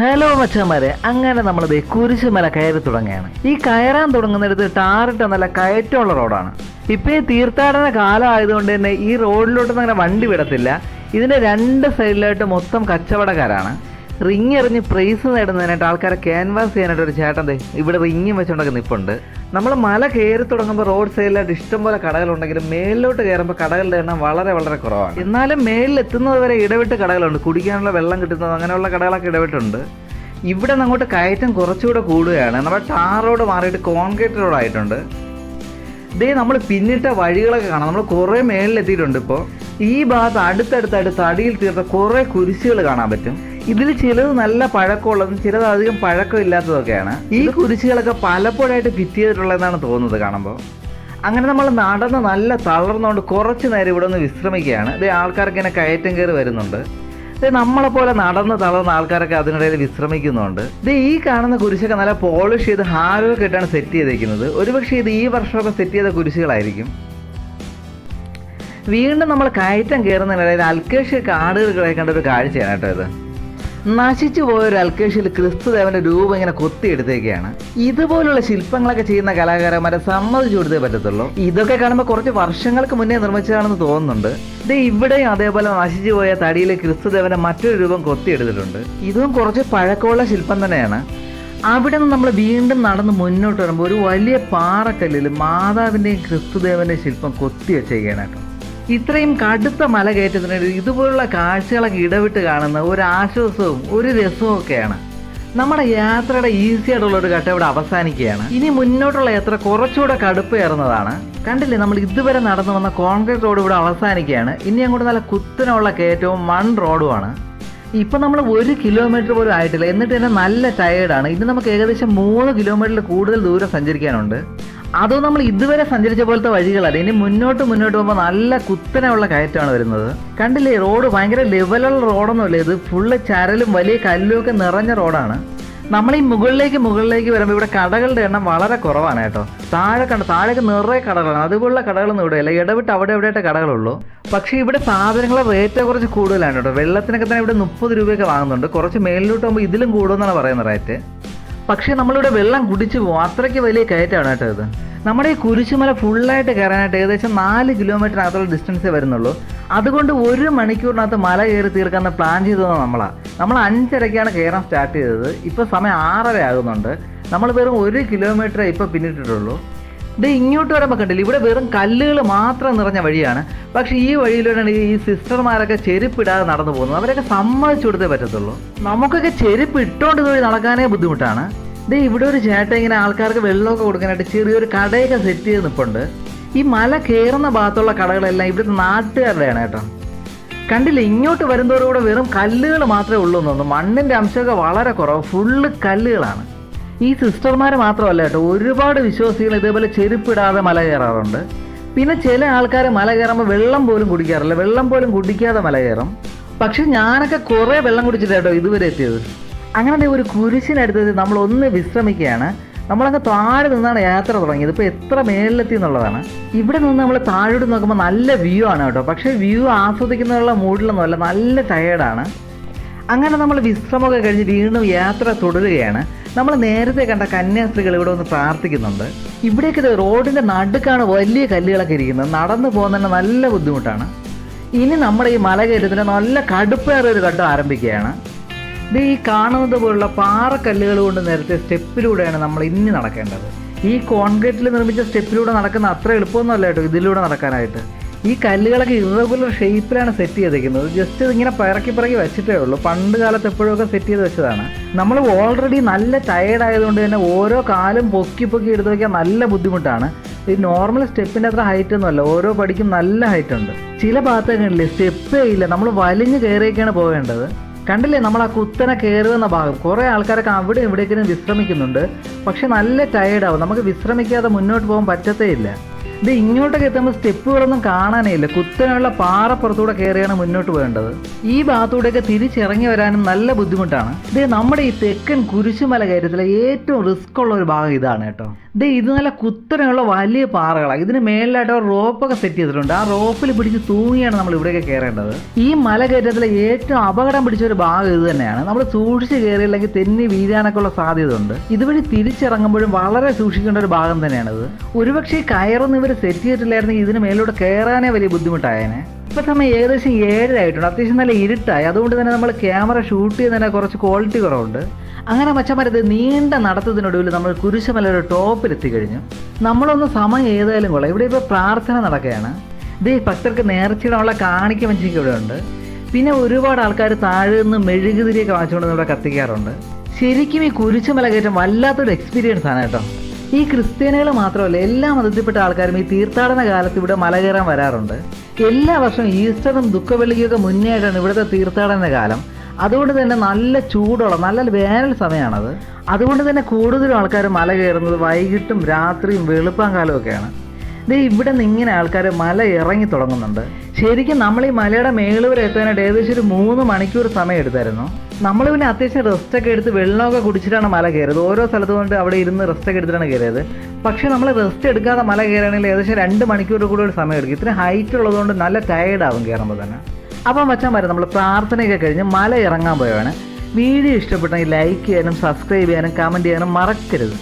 Hello മച്ചന്മാരെ. അങ്ങനെ നമ്മളത് കുരിശുമല കയറി തുടങ്ങുകയാണ്. ഈ കയറാൻ തുടങ്ങുന്നിടത്ത് ടാറിട്ട നല്ല കയറ്റമുള്ള റോഡാണ്. ഇപ്പം ഈ തീർത്ഥാടന കാലം ആയതുകൊണ്ട് തന്നെ ഈ റോഡിലോട്ടൊന്നും അങ്ങനെ വണ്ടി വിടത്തില്ല. ഇതിന്റെ രണ്ട് സൈഡിലായിട്ട് മൊത്തം കച്ചവടക്കാരാണ്. റിങ് എറിഞ്ഞ് പ്രൈസ് നേടുന്നതിനായിട്ട് ആൾക്കാരെ ക്യാൻവാസ് ചെയ്യാനായിട്ട് ഒരു ചേട്ടൻ ഇവിടെ റിങ്ങും വെച്ചുകൊണ്ടൊക്കെ നിൽപ്പുണ്ട് നമ്മൾ മല കയറി തുടങ്ങുമ്പോൾ റോഡ് സൈഡിലായിട്ട് ഇഷ്ടംപോലെ കടകളുണ്ടെങ്കിലും മേലിലോട്ട് കയറുമ്പോൾ കടകളുടെ എണ്ണം വളരെ വളരെ കുറവാണ്. എന്നാലും മേലിൽ എത്തുന്നത് വരെ ഇടവിട്ട് കടകളുണ്ട്. കുടിക്കാനുള്ള വെള്ളം കിട്ടുന്നത് അങ്ങനെയുള്ള കടകളൊക്കെ ഇടവിട്ടുണ്ട്. ഇവിടെ നിന്ന് അങ്ങോട്ട് കയറ്റം കുറച്ചുകൂടെ കൂടുകയാണ്. നമ്മുടെ ടാർ റോഡ് മാറിയിട്ട് കോൺക്രീറ്റ് റോഡായിട്ടുണ്ട് ഇതേ നമ്മൾ പിന്നിട്ട വഴികളൊക്കെ കാണാം. നമ്മൾ കുറേ മേളിലെത്തിയിട്ടുണ്ട് ഇപ്പോൾ ഈ ഭാഗത്ത് അടുത്തടുത്തടുത്ത് അടിയിൽ തീർത്ത കുറേ കുരിശുകൾ കാണാൻ പറ്റും. ഇതിൽ ചിലത് നല്ല പഴക്കമുള്ളതും ചിലത് അധികം പഴക്കം ഇല്ലാത്തതൊക്കെയാണ് ഈ കുരിശുകളൊക്കെ പലപ്പോഴായിട്ട് ഫിറ്റ് ചെയ്തിട്ടുള്ളതെന്നാണ് തോന്നുന്നത് കാണുമ്പോൾ അങ്ങനെ നമ്മൾ നടന്ന് നല്ല തളർന്നുകൊണ്ട് കുറച്ച് നേരം ഇവിടെ ഒന്ന് വിശ്രമിക്കുകയാണ്. ഇത് ആൾക്കാർക്ക് ഇങ്ങനെ കയറ്റം കയറി വരുന്നുണ്ട്. ഇത് നമ്മളെപ്പോലെ നടന്ന് തളർന്ന ആൾക്കാരൊക്കെ അതിനിടയിൽ വിശ്രമിക്കുന്നുണ്ട്. ഇത് ഈ കാണുന്ന കുരിശൊക്കെ നല്ല പോളിഷ് ചെയ്ത് ഹാരൊക്കെ ഇട്ടാണ് സെറ്റ് ചെയ്തേക്കുന്നത്. ഒരുപക്ഷെ ഇത് ഈ വർഷമൊക്കെ സെറ്റ് ചെയ്ത കുരിശുകളായിരിക്കും. വീണ്ടും നമ്മൾ കയറ്റം കയറുന്നതിനിടയിൽ അൽക്കേഷ് കാടുകൾ കണ്ട ഒരു കാഴ്ചയാണ് കേട്ടോ ഇത്. നശിച്ചു പോയ ഒരു അൽക്കേഷിൽ ക്രിസ്തുദേവന്റെ രൂപം ഇങ്ങനെ കൊത്തിയെടുത്തേക്കാണ്. ഇതുപോലുള്ള ശില്പങ്ങളൊക്കെ ചെയ്യുന്ന കലാകാരന്മാരെ സമ്മതിച്ചു കൊടുത്തേ പറ്റത്തുള്ളൂ. ഇതൊക്കെ കാണുമ്പോൾ കുറച്ച് വർഷങ്ങൾക്ക് മുന്നേ നിർമ്മിച്ചതാണെന്ന് തോന്നുന്നുണ്ട്. ഇത് ഇവിടെയും അതേപോലെ നശിച്ചു പോയ തടിയിൽ ക്രിസ്തുദേവന്റെ മറ്റൊരു രൂപം കൊത്തിയെടുത്തിട്ടുണ്ട്. ഇതും കുറച്ച് പഴക്കമുള്ള ശില്പം തന്നെയാണ്. അവിടെ നിന്ന് നമ്മൾ വീണ്ടും നടന്ന് മുന്നോട്ട് വരുമ്പോൾ ഒരു വലിയ പാറക്കല്ലിൽ മാതാവിന്റെയും ക്രിസ്തുദേവന്റെയും ശില്പം കൊത്തി വെച്ചേക്കാണ് കേട്ടോ. ഇത്രയും കടുത്ത മല കയറ്റത്തിനിടയിൽ ഇതുപോലുള്ള കാഴ്ചകളൊക്കെ ഇടവിട്ട് കാണുന്ന ഒരു ആശ്വാസവും ഒരു രസവും ഒക്കെയാണ്. നമ്മുടെ യാത്രയുടെ ഈസി ആയിട്ടുള്ള ഒരു ഘട്ടം ഇവിടെ അവസാനിക്കുകയാണ്. ഇനി മുന്നോട്ടുള്ള യാത്ര കുറച്ചുകൂടെ കടുപ്പേറുന്നതാണ് കണ്ടില്ലേ നമ്മൾ ഇതുവരെ നടന്നു വന്ന കോൺക്രീറ്റ് റോഡ് ഇവിടെ അവസാനിക്കുകയാണ്. ഇനി അങ്ങോട്ട് നല്ല കുത്തനുള്ള കയറ്റവും മൺ റോഡുമാണ് ഇപ്പം നമ്മൾ ഒരു കിലോമീറ്റർ പോലും ആയിട്ടില്ല. എന്നിട്ട് തന്നെ നല്ല ടയേർഡാണ് ഇനി നമുക്ക് ഏകദേശം മൂന്ന് കിലോമീറ്ററിൽ കൂടുതൽ ദൂരം സഞ്ചരിക്കാനുണ്ട്. അതോ നമ്മൾ ഇതുവരെ സഞ്ചരിച്ച പോലത്തെ വഴികളല്ല. ഇനി മുന്നോട്ട് മുന്നോട്ട് പോകുമ്പോൾ നല്ല കുത്തനെയുള്ള കയറ്റമാണ് വരുന്നത്. കണ്ടില്ലേ റോഡ് ഭയങ്കര ലെവലുള്ള റോഡൊന്നുമില്ല ഇത് ഫുള്ള് ചരലും വലിയ കല്ലും ഒക്കെ നിറഞ്ഞ റോഡാണ്. നമ്മൾ ഈ മുകളിലേക്ക് മുകളിലേക്ക് വരുമ്പോൾ ഇവിടെ കടകളുടെ എണ്ണം വളരെ കുറവാണ് കേട്ടോ. താഴെ കണ്ട താഴേക്ക് നിറയെ കടകളാണ്. അതുപോലുള്ള കടകളൊന്നും ഇവിടെ ഇല്ല. ഇടവിട്ട് അവിടെ എവിടെയായിട്ട് കടകളുള്ളൂ. പക്ഷേ ഇവിടെ സാധനങ്ങളുടെ റേറ്റ് കുറച്ച് കൂടുതലാണ് കേട്ടോ. വെള്ളത്തിനൊക്കെ തന്നെ ഇവിടെ മുപ്പത് രൂപയൊക്കെ വാങ്ങുന്നുണ്ട്. കുറച്ച് മേലിലോട്ട് പോകുമ്പോൾ ഇതിലും കൂടുമെന്നാണ് പറയുന്നത് റേറ്റ് പക്ഷേ നമ്മളിവിടെ വെള്ളം കുടിച്ചു പോകും അത്രയ്ക്ക് വലിയ കയറ്റമാണ് കേട്ടോ ഇത്. നമ്മുടെ ഈ കുരിശുമല ഫുള്ളായിട്ട് കയറാനായിട്ട് ഏകദേശം നാല് കിലോമീറ്ററിനകത്തുള്ള ഡിസ്റ്റൻസേ വരുന്നുള്ളൂ. അതുകൊണ്ട് ഒരു മണിക്കൂറിനകത്ത് മല കയറി തീർക്കാന്ന് പ്ലാൻ ചെയ്തത് നമ്മളാണ് നമ്മൾ അഞ്ചരയ്ക്കാണ് കയറാൻ സ്റ്റാർട്ട് ചെയ്തത്. ഇപ്പോൾ സമയം ആറര ആകുന്നുണ്ട് നമ്മൾ വെറും ഒരു കിലോമീറ്ററേ ഇപ്പോൾ പിന്നിട്ടിട്ടുള്ളൂ. ഇത് ഇങ്ങോട്ട് വരുമ്പോൾ കണ്ടില്ല ഇവിടെ വെറും കല്ലുകൾ മാത്രം നിറഞ്ഞ വഴിയാണ്. പക്ഷേ ഈ വഴിയിലൂടെയാണ് ഈ സിസ്റ്റർമാരൊക്കെ ചെരുപ്പിടാതെ നടന്നു പോകുന്നത്. അവരൊക്കെ സമ്മതിച്ചു കൊടുത്തേ പറ്റത്തുള്ളൂ. നമുക്കൊക്കെ ചെരുപ്പ് ഇട്ടോണ്ട് ഇതുവഴി നടക്കാനേ ബുദ്ധിമുട്ടാണ്. ഇത് ഇവിടെ ഒരു ചേട്ടൻ ഇങ്ങനെ ആൾക്കാർക്ക് വെള്ളമൊക്കെ കൊടുക്കാനായിട്ട് ചെറിയൊരു കടയൊക്കെ സെറ്റ് ചെയ്ത് നിൽപ്പുണ്ട് ഈ മല കയറുന്ന ഭാഗത്തുള്ള കടകളെല്ലാം ഇവിടുത്തെ നാട്ടുകാരുടെയാണ് കേട്ടോ. കണ്ടില്ല ഇങ്ങോട്ട് വരുന്നതോടുകൂടെ വെറും കല്ലുകൾ മാത്രമേ ഉള്ളൂ എന്ന് മണ്ണിന്റെ അംശമൊക്കെ വളരെ കുറവ്. ഫുള്ള് കല്ലുകളാണ്. ഈ സിസ്റ്റർമാർ മാത്രമല്ല കേട്ടോ ഒരുപാട് വിശ്വാസികൾ ഇതേപോലെ ചെരുപ്പിടാതെ മല കയറാറുണ്ട്. പിന്നെ ചില ആൾക്കാർ മല കയറുമ്പോൾ വെള്ളം പോലും കുടിക്കാറില്ല. വെള്ളം പോലും കുടിക്കാതെ മല കയറും. പക്ഷെ ഞാനൊക്കെ കുറേ വെള്ളം കുടിച്ചിട്ട് കേട്ടോ ഇതുവരെ എത്തിയത്. അങ്ങനെ ഒരു കുരിശിനടുത്തത് നമ്മൾ ഒന്ന് വിശ്രമിക്കുകയാണ്. നമ്മളങ്ങ് താഴെ നിന്നാണ് യാത്ര തുടങ്ങിയത്. ഇപ്പോൾ എത്ര മേലിലെത്തി എന്നുള്ളതാണ്. ഇവിടെ നിന്ന് നമ്മൾ താഴോട്ട് നോക്കുമ്പോൾ നല്ല വ്യൂ ആണ് കേട്ടോ. പക്ഷേ വ്യൂ ആസ്വദിക്കുന്നതിനുള്ള മൂഡിലൊന്നുമല്ല നല്ല ടയേർഡാണ് അങ്ങനെ നമ്മൾ വിശ്രമമൊക്കെ കഴിഞ്ഞ് വീണ്ടും യാത്ര തുടരുകയാണ്. നമ്മൾ നേരത്തെ കണ്ട കന്യാസ്ത്രീകൾ ഇവിടെ ഒന്ന് പ്രാർത്ഥിക്കുന്നുണ്ട്. ഇവിടേക്ക് റോഡിന്റെ നടുക്കാണ് വലിയ കല്ലുകളൊക്കെ ഇരിക്കുന്നത്. നടന്നു പോകുന്നതിന് നല്ല ബുദ്ധിമുട്ടാണ്. ഇനി നമ്മുടെ ഈ മല നല്ല കടുപ്പേറെ ഒരു ഘട്ടം ആരംഭിക്കുകയാണ്. ഇത് ഈ കാണുന്നത് പോലുള്ള പാറക്കല്ലുകൾ കൊണ്ട് നേരത്തെ സ്റ്റെപ്പിലൂടെയാണ് നമ്മൾ ഇനി നടക്കേണ്ടത്. ഈ കോൺക്രീറ്റിൽ നിർമ്മിച്ച സ്റ്റെപ്പിലൂടെ നടക്കുന്ന അത്ര എളുപ്പമൊന്നുമല്ല കേട്ടോ ഇതിലൂടെ നടക്കാനായിട്ട്. ഈ കല്ലുകളൊക്കെ ഇറഗുലർ ഷേപ്പിലാണ് സെറ്റ് ചെയ്തിരിക്കുന്നത് ജസ്റ്റ് ഇതിങ്ങനെ പിറക്കി പിറക്കി വെച്ചിട്ടേ ഉള്ളൂ. പണ്ട് കാലത്ത് എപ്പോഴൊക്കെ സെറ്റ് ചെയ്ത് വെച്ചതാണ്. നമ്മൾ ഓൾറെഡി നല്ല ടയേർഡ് ആയതുകൊണ്ട് തന്നെ ഓരോ കാലും പൊക്കി പൊക്കി എടുത്ത് വയ്ക്കാൻ നല്ല ബുദ്ധിമുട്ടാണ്. ഈ നോർമൽ സ്റ്റെപ്പിന്റെ അത്ര ഹൈറ്റ് ഒന്നുമല്ല ഓരോ പടിക്കും നല്ല ഹൈറ്റ് ഉണ്ട്. ചില ഭാഗത്തൊക്കെ ഉണ്ടല്ലേ സ്റ്റെപ്പേ ഇല്ല. നമ്മൾ വലിഞ്ഞ് കയറിയൊക്കെയാണ് പോകേണ്ടത്. കണ്ടില്ലേ? നമ്മൾ ആ കുത്തനെ കയറുന്ന ഭാഗം. കുറേ ആൾക്കാരൊക്കെ അവിടെ ഇവിടേക്കും വിശ്രമിക്കുന്നുണ്ട്. പക്ഷെ നല്ല ടയേർഡാവും നമുക്ക് വിശ്രമിക്കാതെ മുന്നോട്ട് പോകാൻ പറ്റത്തേ ഇല്ല ഇത് ഇങ്ങോട്ടൊക്കെ എത്തുമ്പോൾ സ്റ്റെപ്പുകളൊന്നും കാണാനേ ഇല്ല കുത്തനെയുള്ള പാറപ്പുറത്തൂടെ കയറിയാണ് മുന്നോട്ട് പോകേണ്ടത്. ഈ ഭാഗത്തൂടെയൊക്കെ തിരിച്ചിറങ്ങി വരാനും നല്ല ബുദ്ധിമുട്ടാണ്. ഇത് നമ്മുടെ ഈ തെക്കൻ കുരിശുമല കയറ്റത്തിലെ ഏറ്റവും റിസ്ക് ഉള്ള ഒരു ഭാഗം ഇതാണ് കേട്ടോ. ഇത് ഇത് നല്ല കുത്തനെയുള്ള വലിയ പാറകളാണ്. ഇതിന് മേളിലായിട്ട് റോപ്പൊക്കെ സെറ്റ് ചെയ്തിട്ടുണ്ട്. ആ റോപ്പിൽ പിടിച്ച് തൂങ്ങിയാണ് നമ്മൾ ഇവിടെയൊക്കെ കയറേണ്ടത് ഈ മല കയറ്റത്തിലെ ഏറ്റവും അപകടം പിടിച്ച ഒരു ഭാഗം ഇത് തന്നെയാണ്. നമ്മൾ സൂക്ഷിച്ച് കയറിയില്ലെങ്കിൽ തെന്നി വീഴാനൊക്കെ ഉള്ള സാധ്യത ഉണ്ട് ഇതുവഴി തിരിച്ചിറങ്ങുമ്പോഴും വളരെ സൂക്ഷിക്കേണ്ട ഒരു ഭാഗം തന്നെയാണിത്. ഒരുപക്ഷെ കയറൊന്നും ഇവർ സെറ്റ് ചെയ്തിട്ടില്ലായിരുന്നെങ്കിൽ ഇതിന് മേലോട്ട് കയറാനേ വലിയ ബുദ്ധിമുട്ടായേനെ. ഇപ്പൊ സമയം ഏകദേശം ഏഴരായിട്ടുണ്ട് അത്യാവശ്യം നല്ല ഇരുട്ടായി. അതുകൊണ്ട് തന്നെ നമ്മൾ ക്യാമറ ഷൂട്ട് ചെയ്യുന്നതിന് കുറച്ച് ക്വാളിറ്റി കുറവുണ്ട്. അങ്ങനെ മച്ചന്മാരത് നീണ്ട നടത്തത്തിനൊടുവിൽ നമ്മൾ കുരിശുമലയുടെ ടോപ്പിലെത്തി എത്തിക്കഴിഞ്ഞു നമ്മളൊന്ന് സമയം ഏതായാലും കൊള്ളാം. ഇവിടെ ഇപ്പോൾ പ്രാർത്ഥന നടക്കുകയാണ്. ഇത് ഭക്തർക്ക് നേർച്ചയിടാനുള്ള കാണിക്ക മഞ്ചിക്ക് ഇവിടെ ഉണ്ട്. പിന്നെ ഒരുപാട് ആൾക്കാർ താഴെ നിന്ന് മെഴുകുതിരിയൊക്കെ വാങ്ങിച്ചുകൊണ്ട് ഇവിടെ കത്തിക്കാറുണ്ട്. ശരിക്കും ഈ കുരിശുമല കയറ്റം വല്ലാത്തൊരു എക്സ്പീരിയൻസ് ആണ് കേട്ടോ. ഈ ക്രിസ്ത്യാനികൾ മാത്രമല്ല എല്ലാ മതത്തിൽപ്പെട്ട ആൾക്കാരും ഈ തീർത്ഥാടന കാലത്ത് ഇവിടെ മല കയറാൻ വരാറുണ്ട്. എല്ലാ വർഷവും ഈസ്റ്ററും ദുഃഖവെള്ളിക്കൊക്കെ മുന്നേ ആയിട്ടാണ് ഇവിടുത്തെ തീർത്ഥാടന കാലം. അതുകൊണ്ട് തന്നെ നല്ല ചൂടുള്ള നല്ല വേനൽ സമയമാണത്. അതുകൊണ്ട് തന്നെ കൂടുതലും ആൾക്കാർ മല കയറുന്നത് വൈകിട്ടും രാത്രിയും വെളുപ്പാൻ കാലമൊക്കെയാണ് ദേ ഇവിടെ നിന്ന് ഇങ്ങനെ ആൾക്കാർ മല ഇറങ്ങി തുടങ്ങുന്നുണ്ട്. ശരിക്കും നമ്മൾ ഈ മലയുടെ മേളിൽ വരെ എത്താനായിട്ട് ഏകദേശം ഒരു മൂന്ന് മണിക്കൂർ സമയം എടുത്തായിരുന്നു. നമ്മൾ പിന്നെ അത്യാവശ്യം റെസ്റ്റ് ഒക്കെ എടുത്ത് വെള്ളമൊക്കെ കുടിച്ചിട്ടാണ് മല കയറിയത്. ഓരോ സ്ഥലത്ത് കൊണ്ട് അവിടെ ഇരുന്ന് റെസ്റ്റ് ഒക്കെ എടുത്തിട്ടാണ് കയറിയത്. പക്ഷേ നമ്മൾ റെസ്റ്റ് എടുക്കാതെ മല കയറുകയാണെങ്കിൽ ഏകദേശം രണ്ട് മണിക്കൂർ കൂടെ ഒരു സമയം എടുക്കും. ഇത്രയും ഹൈറ്റ് ഉള്ളതുകൊണ്ട് നല്ല ടയേർഡ് ആവും കയറുമ്പോൾ തന്നെ. അപ്പം മതി നമ്മൾ പ്രാർത്ഥനയൊക്കെ കഴിഞ്ഞ് മല ഇറങ്ങാൻ പോയതാണ് വീഡിയോ ഇഷ്ടപ്പെട്ടെങ്കിൽ ലൈക്ക് ചെയ്യാനും സബ്സ്ക്രൈബ് ചെയ്യാനും കമന്റ് ചെയ്യാനും മറക്കരുത്.